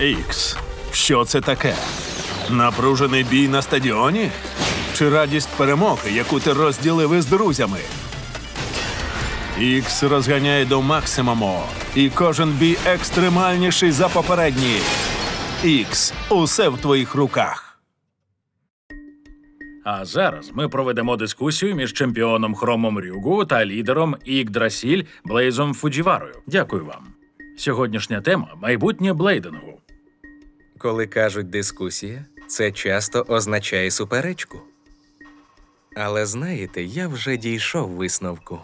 Ікс. Що це таке? Напружений бій на стадіоні? Чи радість перемоги, яку ти розділив із друзями? Ікс розганяє до максимуму, і кожен бій екстремальніший за попередній. Ікс, усе в твоїх руках. А зараз ми проведемо дискусію між чемпіоном Хромом Рюгу та лідером Ікдрасіль Блейзом Фуджіварою. Дякую вам. Сьогоднішня тема майбутнє блейдингу. Коли кажуть дискусія, це часто означає суперечку. Але знаєте, я вже дійшов висновку.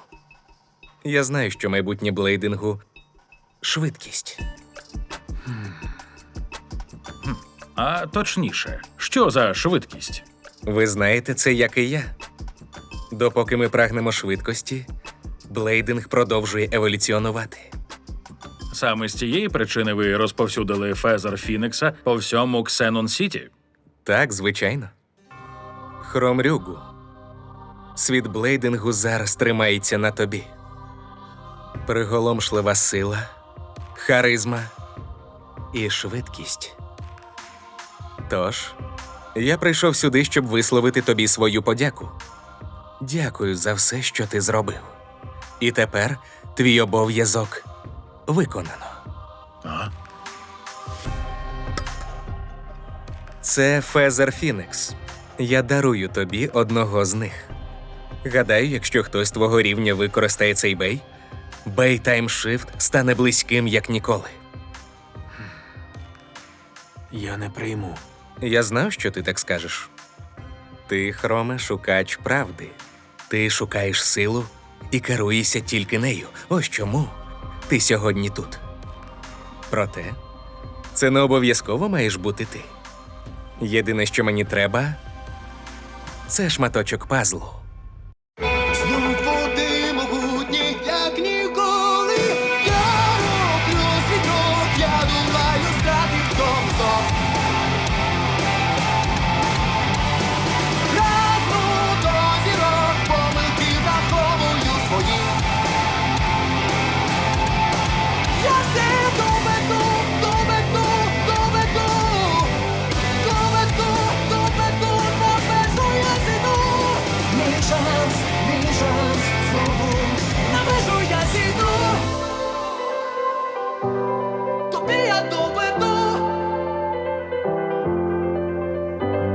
Я знаю, що майбутнє блейдингу швидкість. А точніше, що за швидкість? Ви знаєте це, як і я. Допоки ми прагнемо швидкості, блейдинг продовжує еволюціонувати. Саме з цієї причини ви розповсюдили фезер Фінікса по всьому Ксенон Сіті. Так, звичайно. Хромрюгу. Світ блейдингу зараз тримається на тобі. Приголомшлива сила, харизма і швидкість. Тож, я прийшов сюди, щоб висловити тобі свою подяку. Дякую за все, що ти зробив. І тепер твій обов'язок виконано. А? Це Фезер Фінікс. Я дарую тобі одного з них. Гадаю, якщо хтось твого рівня використає цей бей, бей таймшифт стане близьким як ніколи. Я не прийму. Я знав, що ти так скажеш. Ти, Хроме, шукач правди. Ти шукаєш силу і керуєшся тільки нею. Ось чому ти сьогодні тут. Проте, це не обов'язково маєш бути ти. Єдине, що мені треба, це шматочок пазлу.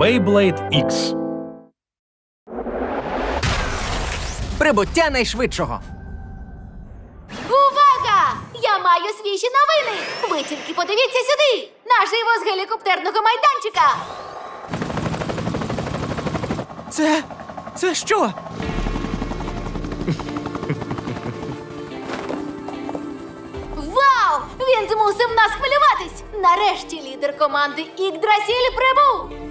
Beyblade X. Прибуття найшвидшого. Увага! Я маю свіжі новини! Ви тільки подивіться сюди! Наживо з гелікоптерного майданчика! Це. Це що? Вау! Він змусив нас хвилюватись! Нарешті лідер команди Ікдрасіль прибув!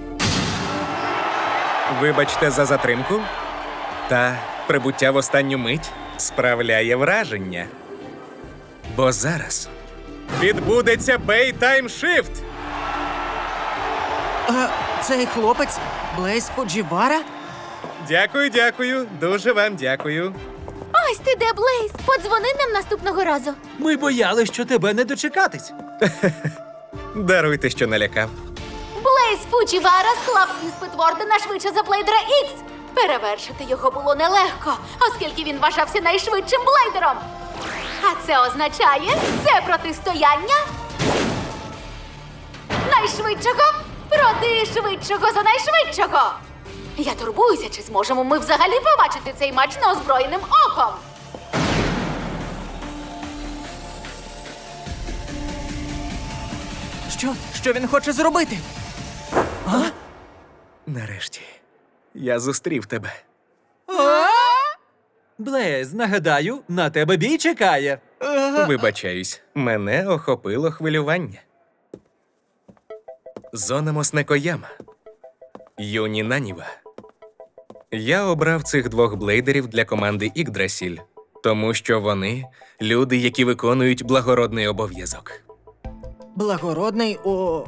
Вибачте за затримку. Та прибуття в останню мить справляє враження. Бо зараз відбудеться бей таймшифт. А, цей хлопець Блейз Фуджівара? Дякую, дякую. Дуже вам дякую. Ось ти де, Блейз! Подзвони нам наступного разу. Ми боялись, що тебе не дочекатись. Даруйте, що налякав. Блейз Фуджівара склав іспит Вордена швидше за Блейдера Ікс. Перевершити його було нелегко, оскільки він вважався найшвидшим блейдером. А це означає це протистояння найшвидшого проти швидшого за найшвидшого. Я турбуюся, чи зможемо ми взагалі побачити цей матч неозброєним оком. Що? Що він хоче зробити? Нарешті я зустрів тебе. Блейз, нагадаю, на тебе бій чекає. Вибачаюсь, мене охопило хвилювання. Зона Моснекояма. Юні Наніва. Я обрав цих двох блейдерів для команди Ікдрасіль, тому що вони люди, які виконують благородний обов'язок. Благородний о.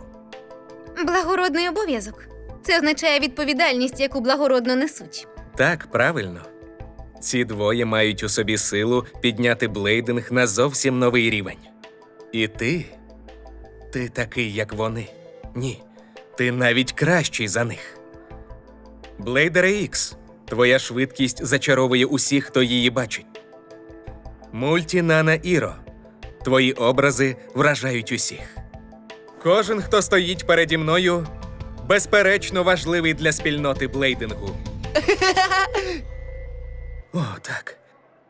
Благородний обов'язок. Це означає відповідальність, яку благородно несуть. Так, правильно. Ці двоє мають у собі силу підняти блейдинг на зовсім новий рівень. І ти Ти такий, як вони. Ні. Ти навіть кращий за них. Блейдере Ікс, твоя швидкість зачаровує усіх, хто її бачить. Мультінана Іро. Твої образи вражають усіх. Кожен, хто стоїть переді мною, безперечно важливий для спільноти блейдингу. О, так.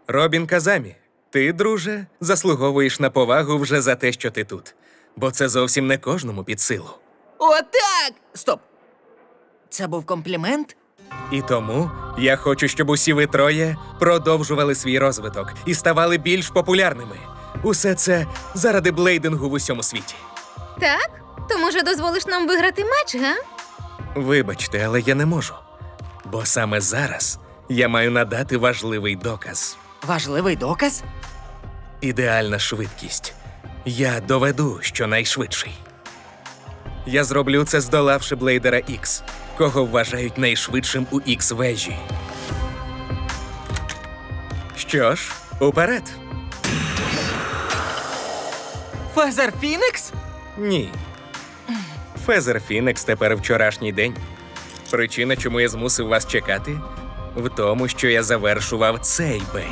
Робін Казамі, ти, друже, заслуговуєш на повагу вже за те, що ти тут. Бо це зовсім не кожному під силу. Отак! Стоп. Це був комплімент? І тому я хочу, щоб усі ви троє продовжували свій розвиток і ставали більш популярними. Усе це заради блейдингу в усьому світі. Так? То може дозволиш нам виграти матч, га? Вибачте, але я не можу. Бо саме зараз я маю надати важливий доказ. Важливий доказ? Ідеальна швидкість. Я доведу, що найшвидший. Я зроблю це, здолавши Блейдера Ікс, кого вважають найшвидшим у ікс вежі. Що ж, уперед? Фезер Фінікс? Ні. Фезер Фінекс тепер вчорашній день. Причина, чому я змусив вас чекати, в тому, що я завершував цей бей.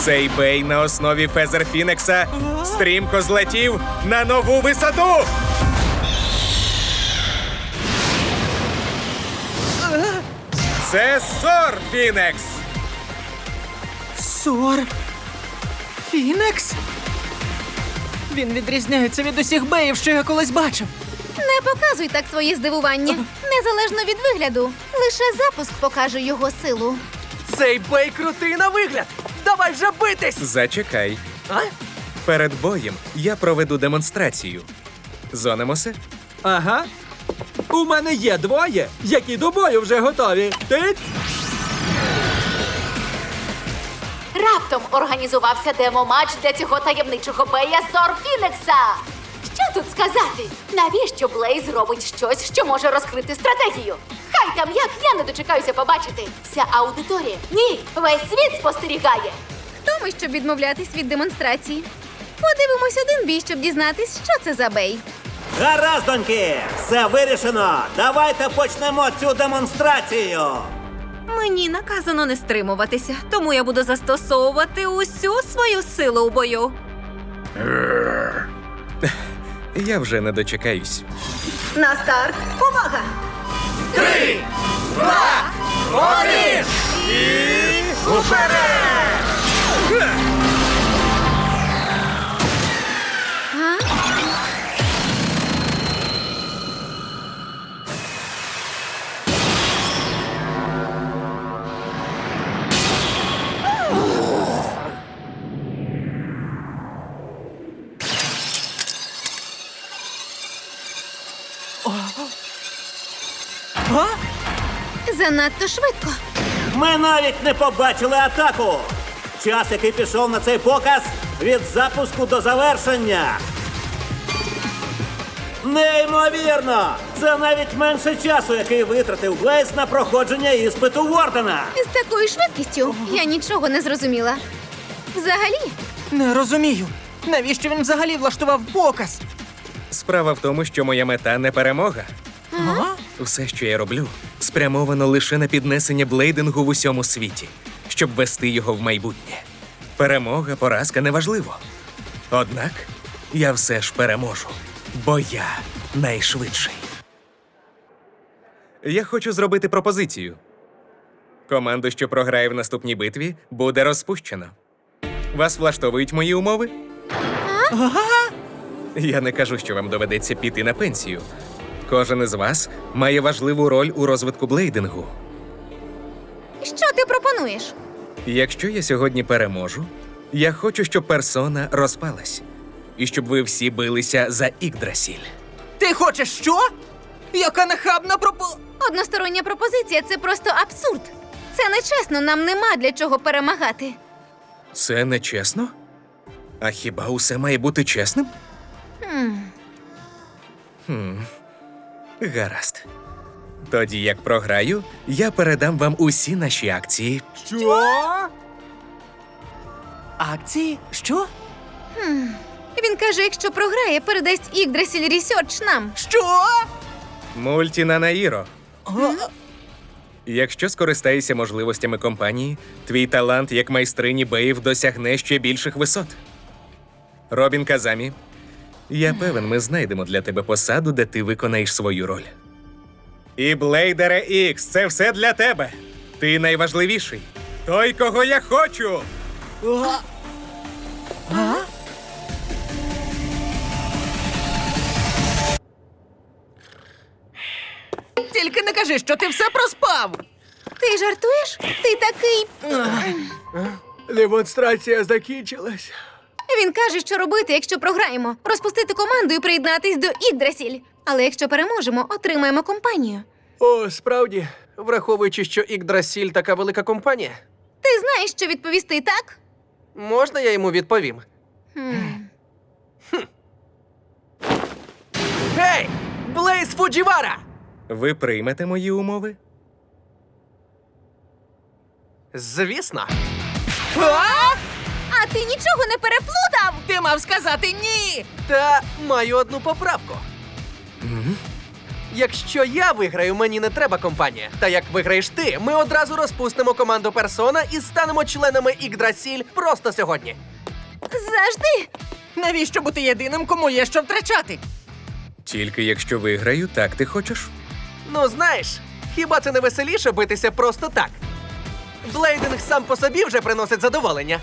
Цей бей на основі Фезер Фінекса стрімко злетів на нову висоту. Це Сор Фінекс! Сор. Фінекс? Він відрізняється від усіх беїв, що я колись бачив. Не показуй так своє здивування. Незалежно від вигляду, лише запуск покаже його силу. Цей бей крутий на вигляд! Давай вже битись! Зачекай. А? Перед боєм я проведу демонстрацію. Зонимося? Ага. У мене є двоє, які до бою вже готові. Тиць! Раптом організувався демо-матч для цього таємничого бея Зор Фінекса. Що тут сказати? Навіщо Блейз робить щось, що може розкрити стратегію? Хай там як я не дочекаюся побачити. Вся аудиторія. Ні, весь світ спостерігає. Хто ми, щоб відмовлятись від демонстрації? Подивимось один бій, щоб дізнатись, що це за бей. Гаразд, доньки, все вирішено. Давайте почнемо цю демонстрацію. Мені наказано не стримуватися, тому я буду застосовувати усю свою силу у бою. Я вже не дочекаюсь. На старт, увага! А? Занадто швидко. Ми навіть не побачили атаку. Час, який пішов на цей показ, від запуску до завершення. Неймовірно! Це навіть менше часу, який витратив Блейз на проходження іспиту Вордена. З такою швидкістю я нічого не зрозуміла. Взагалі, Не розумію. Навіщо він взагалі влаштував показ? Справа в тому, що моя мета не перемога. А? Все, що я роблю, спрямовано лише на піднесення блейдингу в усьому світі, щоб вести його в майбутнє. Перемога, поразка неважливо. Однак я все ж переможу, бо я найшвидший. Я хочу зробити пропозицію. Команду, що програє в наступній битві, буде розпущено. Вас влаштовують мої умови? Я не кажу, що вам доведеться піти на пенсію. Кожен із вас має важливу роль у розвитку блейдингу. що ти пропонуєш? Якщо я сьогодні переможу, я хочу, щоб персона розпалась. І щоб ви всі билися за Ікдрасіль. Ти хочеш що? Яка нахабна пропо... Одностороння пропозиція це просто абсурд. Це нечесно, нам нема для чого перемагати. Це не чесно? А хіба усе має бути чесним? Хм. Хм. Гаразд. Тоді, як програю, я передам вам усі наші акції. Що? Акції? Що? Він каже, якщо програє, передасть Ігдрасіль Ресерч нам. Що? Мультіна Наїро. Якщо скористаєшся можливостями компанії, твій талант як майстрині беїв досягне ще більших висот. Робін Казамі, я певен, ми знайдемо для тебе посаду, де ти виконаєш свою роль. І Блейдере Ікс, це все для тебе. Ти найважливіший. Той, кого я хочу. Тільки не кажи, що ти все проспав. Ти жартуєш? Ти такий. Демонстрація закінчилась. Він каже, що робити, якщо програємо. Розпустити команду і приєднатись до Ігдрасіль. Але якщо переможемо, отримаємо компанію. О, справді, враховуючи, що Ікдрасіль така велика компанія, Ти знаєш, що відповісти так? можна я йому відповім? Гей! Блейз Фуджівара! Ви приймете мої умови? Звісно. А ти нічого не переплутав! Ти мав сказати ні. Та маю одну поправку. Якщо я виграю, мені не треба компанія. Та як виграєш ти, ми одразу розпустимо команду Персона і станемо членами Ігдрасіль просто сьогодні. Завжди! Навіщо бути єдиним, кому є що втрачати? Тільки якщо виграю, так ти хочеш? Ну знаєш, хіба це не веселіше битися просто так? Блейдинг сам по собі вже приносить задоволення.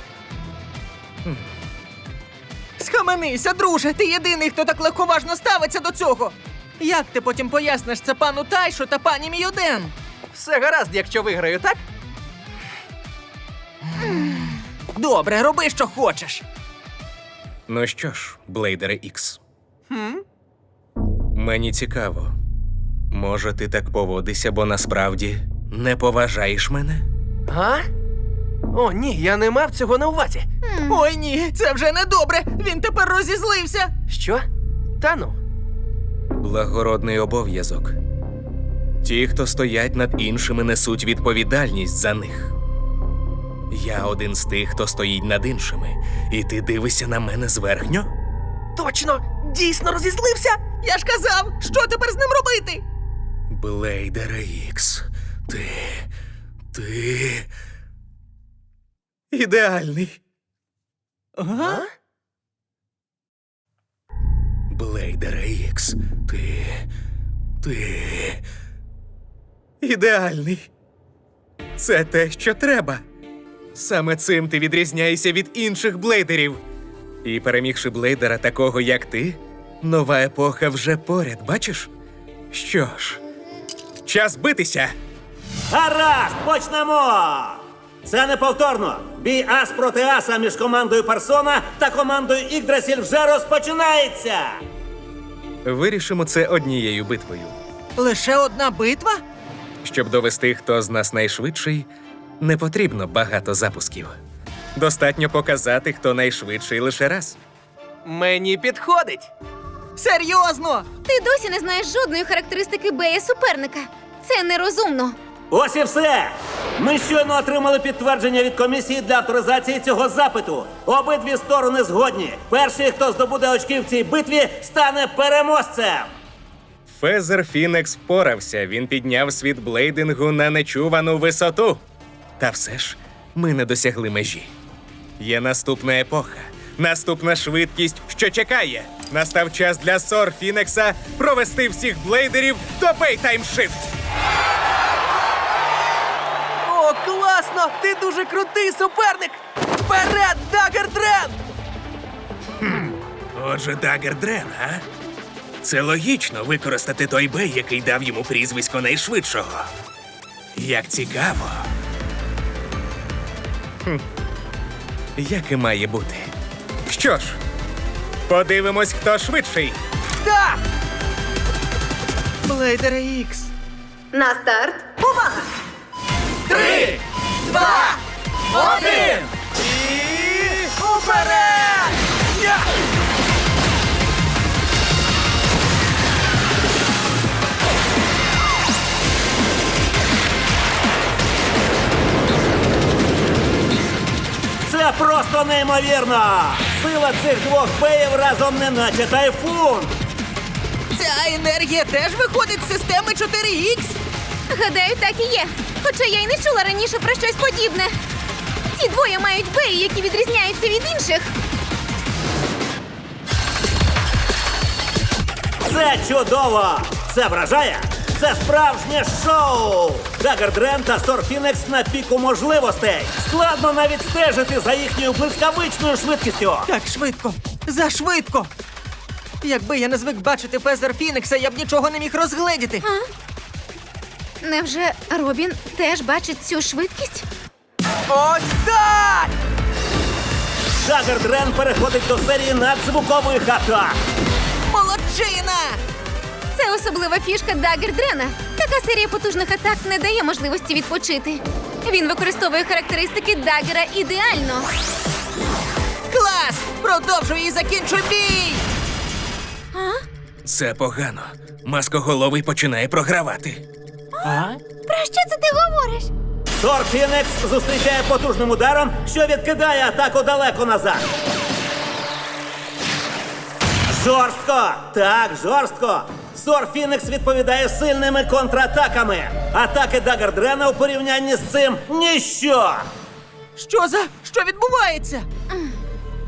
Схаменися, друже, ти єдиний, хто так легковажно ставиться до цього. Як ти потім поясниш це пану Тайшу та пані Міюден? Все гаразд, якщо виграю, так? Добре, роби, що хочеш. Ну що ж, Блейдере Ікс. Мені цікаво. Може, ти так поводишся, бо насправді не поважаєш мене? А? О, ні, я не мав цього на увазі. Ой ні, це вже не добре. Він тепер розізлився. Що? Та ну. Благородний обов'язок. Ті, хто стоять над іншими, несуть відповідальність за них. Я один з тих, хто стоїть над іншими, і ти дивишся на мене зверхньо? Точно, дійсно розізлився? Я ж казав, що тепер з ним робити? Блейдере Ікс, ти. ти. Ідеальний. Ага? Блейдере Ікс, ти. ти. ідеальний. Це те, що треба. Саме цим ти відрізняєшся від інших блейдерів. І перемігши блейдера такого, як ти, нова епоха вже поряд, бачиш? Що ж, час битися. Гаразд, почнемо! Це неповторно. Бій ас проти аса між командою Персона та командою Ігдрасіль вже розпочинається. Вирішимо це однією битвою. Лише одна битва? Щоб довести, хто з нас найшвидший, не потрібно багато запусків. Достатньо показати, хто найшвидший лише раз. Мені підходить. Серйозно? Ти досі не знаєш жодної характеристики Бея суперника. Це нерозумно. Ось і все. Ми щойно отримали підтвердження від комісії для авторизації цього запиту. Обидві сторони згодні. Перший, хто здобуде очки в цій битві, стане переможцем. Фезер Фінекс впорався, він підняв світ блейдингу на нечувану висоту. Та все ж ми не досягли межі. Є наступна епоха, наступна швидкість, що чекає. Настав час для Сор Фінекса провести всіх блейдерів до Paytime Shift. О, класно! Ти дуже крутий суперник! Вперед, Дагер Дрен! Отже, Дагер Дрен, а? Це логічно використати той бей, який дав йому прізвисько найшвидшого. Як цікаво. Хм. Як і має бути. Що ж, подивимось, хто швидший. Так! Блейдере Ікс. На старт. Увага! Три, два, один! І уперед! Це просто неймовірно! Сила цих двох беїв разом не наче тайфун. Ця енергія теж виходить з системи 4Х. Гадаю, так і є. Хоча я й не чула раніше про щось подібне. Ці двоє мають беї, які відрізняються від інших. Це чудово! Це вражає! Це справжнє шоу! Дагер Дрен та Сорфінекс на піку можливостей. Складно навіть стежити за їхньою блискавичною швидкістю. Так швидко, зашвидко. Якби я не звик бачити Фезер Фінікса, я б нічого не міг розгледіти. Невже Робін теж бачить цю швидкість? Ось так! Дагер Дрен переходить до серії надзвукових атак. Молодчина! Це особлива фішка Дагер Дрена. Така серія потужних атак не дає можливості відпочити. Він використовує характеристики Дагера ідеально. Клас! Продовжуй і закінчуй бій! Це погано. Маскоголовий починає програвати. Про що це ти говориш? Сорфінекс зустрічає потужним ударом, що відкидає атаку далеко назад. Жорстко! Так, жорстко! Сорфінекс відповідає сильними контратаками. Атаки Дагер Дрена у порівнянні з цим ніщо. Що за що відбувається?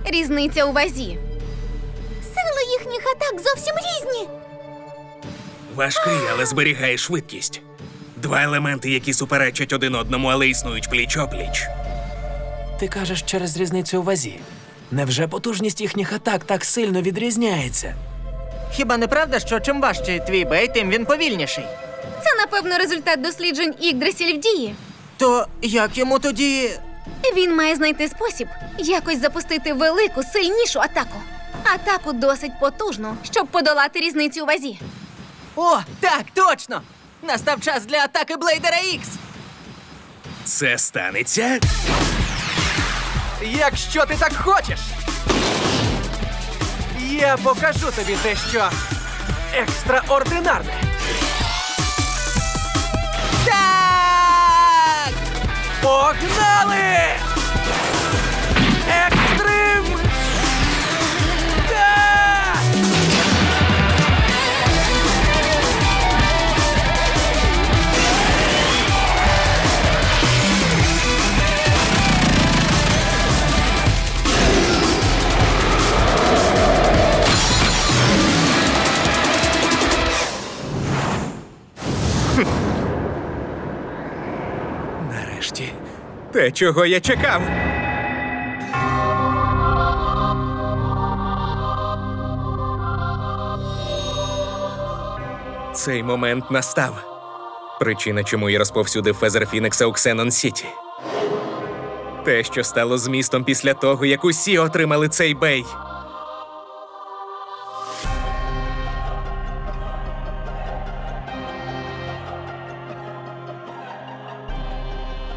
Різниця у вазі. Сили їхніх атак зовсім різні. Важкий, але зберігає швидкість. Два елементи, які суперечать один одному, але існують пліч-опліч. Ти кажеш через різницю у вазі. Невже потужність їхніх атак так сильно відрізняється? Хіба не правда, що чим важчий твій бей, тим він повільніший? Це, напевно, результат досліджень Ігдрасіль в дії. То як йому тоді. Він має знайти спосіб якось запустити велику, сильнішу атаку. Атаку досить потужну, щоб подолати різницю у вазі. О, так, точно! Настав час для атаки Блейдера Ікс! Це станеться? Якщо ти так хочеш. Я покажу тобі дещо екстраординарне. Так! Погнали! Те, чого я чекав. Цей момент настав. Причина, чому я розповсюдив Фезер Фінекса у Ксенон Сіті. Те, що стало змістом після того, як усі отримали цей бей.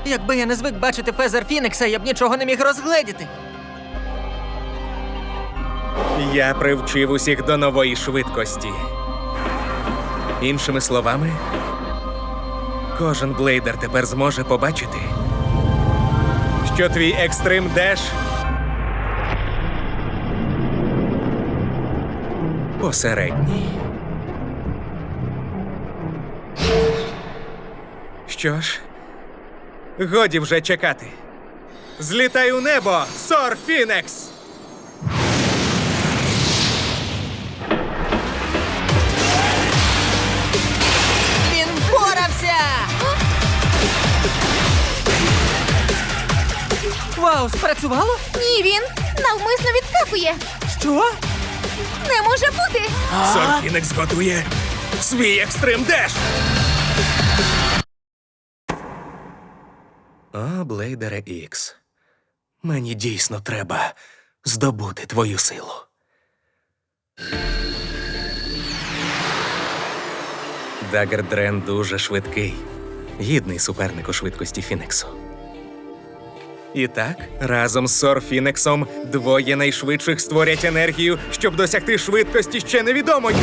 Якби я не звик бачити Фезер Фінікса, я б нічого не міг розгледіти. Я привчив усіх до нової швидкості. Іншими словами, кожен блейдер тепер зможе побачити, що твій екстрим деш посередній. Що ж, годі вже чекати. Злітай у небо, Сор Фінекс! Він впорався! Вау, спрацювало? Ні, він навмисно відскакує. Що? Не може бути. Сор Фінекс готує свій екстрим деш! О, Блейдере Ікс. Мені дійсно треба здобути твою силу. Дагер Дрен дуже швидкий, гідний суперник у швидкості Фінексу. І так, разом з Сор Фінексом двоє найшвидших створять енергію, щоб досягти швидкості ще невідомої.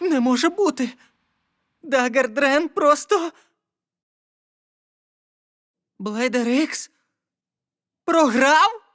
Не може бути. Дагер Дрен просто. Блейдер Ікс? Програв?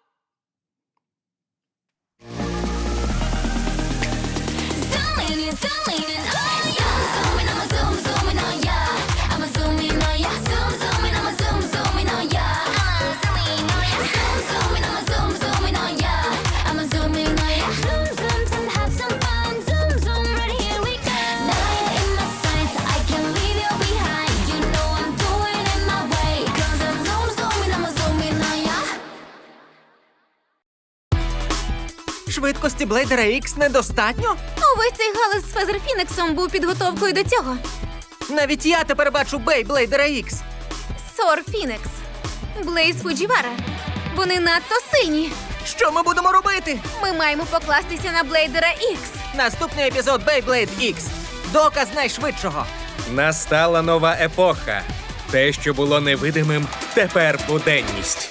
Швидкості Блейдера Ікс недостатньо? Увесь цей галас з Фезер Фінексом був підготовкою до цього. Навіть я тепер бачу Бей Блейдера Ікс. Сор Фінекс, Блейз Фуджівара. Вони надто сильні. Що ми будемо робити? Ми маємо покластися на Блейдера Ікс. Наступний епізод Beyblade X. Доказ найшвидшого. Настала нова епоха. Те, що було невидимим, тепер буденність.